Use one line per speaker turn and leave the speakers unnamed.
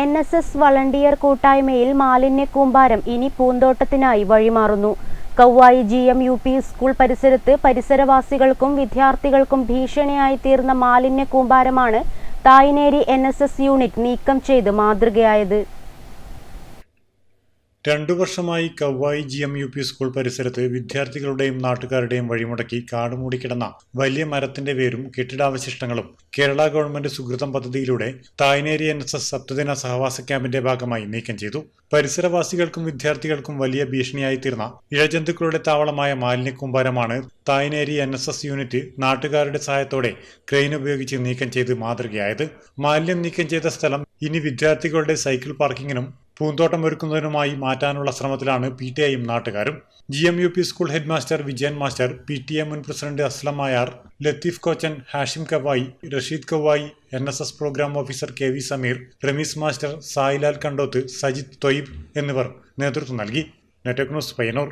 N S S volunteer കൂട്ടായ്മയിൽ മാലിന്യ കൂമ്പാരം ഇനി പൂന്തോട്ടത്തിനായി വഴിമാറുന്നു. Kavvayi G M U P school പരിസരത്ത് പരിസരവാസികൾക്കും വിദ്യാർത്ഥികൾക്കും ഭീഷണിയായി തീർന്ന മാലിന്യ കൂമ്പാരമാണ് തായ്നേരി എൻ യൂണിറ്റ് നീക്കം ചെയ്ത് മാതൃകയായത്.
രണ്ടു വർഷമായി Kavvayi G M U P school പരിസരത്ത് വിദ്യാർത്ഥികളുടെയും നാട്ടുകാരുടെയും വഴിമുടക്കി കാടുമൂടിക്കിടന്ന വലിയ മരത്തിന്റെ വേരും കെട്ടിടാവശിഷ്ടങ്ങളും കേരള ഗവൺമെന്റ് സുഹൃതം പദ്ധതിയിലൂടെ തായ്നേരി എൻ എസ് എസ് സപ്തദിന സഹവാസ ക്യാമ്പിന്റെ ഭാഗമായി നീക്കം ചെയ്തു. പരിസരവാസികൾക്കും വിദ്യാർത്ഥികൾക്കും വലിയ ഭീഷണിയായി തീർന്ന ഇഴജന്തുക്കളുടെ താവളമായ മാലിന്യക്കൂമ്പാരമാണ് Thayineri N S S unit നാട്ടുകാരുടെ സഹായത്തോടെ ക്രെയിൻ ഉപയോഗിച്ച് നീക്കം ചെയ്ത് മാതൃകയായത്. മാലിന്യം നീക്കം ചെയ്ത സ്ഥലം ഇനി വിദ്യാർത്ഥികളുടെ സൈക്കിൾ പാർക്കിങ്ങിനും പൂന്തോട്ടം ഒരുക്കുന്നതിനുമായി മാറ്റാനുള്ള ശ്രമത്തിലാണ് പി ടി ഐയും നാട്ടുകാരും. G M U P school headmaster Vijayan master P T A മുൻ president Aslam Ayar Latheef Kochan Hashim Kavvayi Rasheed Kavvayi N S S programme officer K V Sameer Rameez master Sailal Kandoth Sajith Thoyyib എന്നിവർ നേതൃത്വം നൽകി. News Payyanur.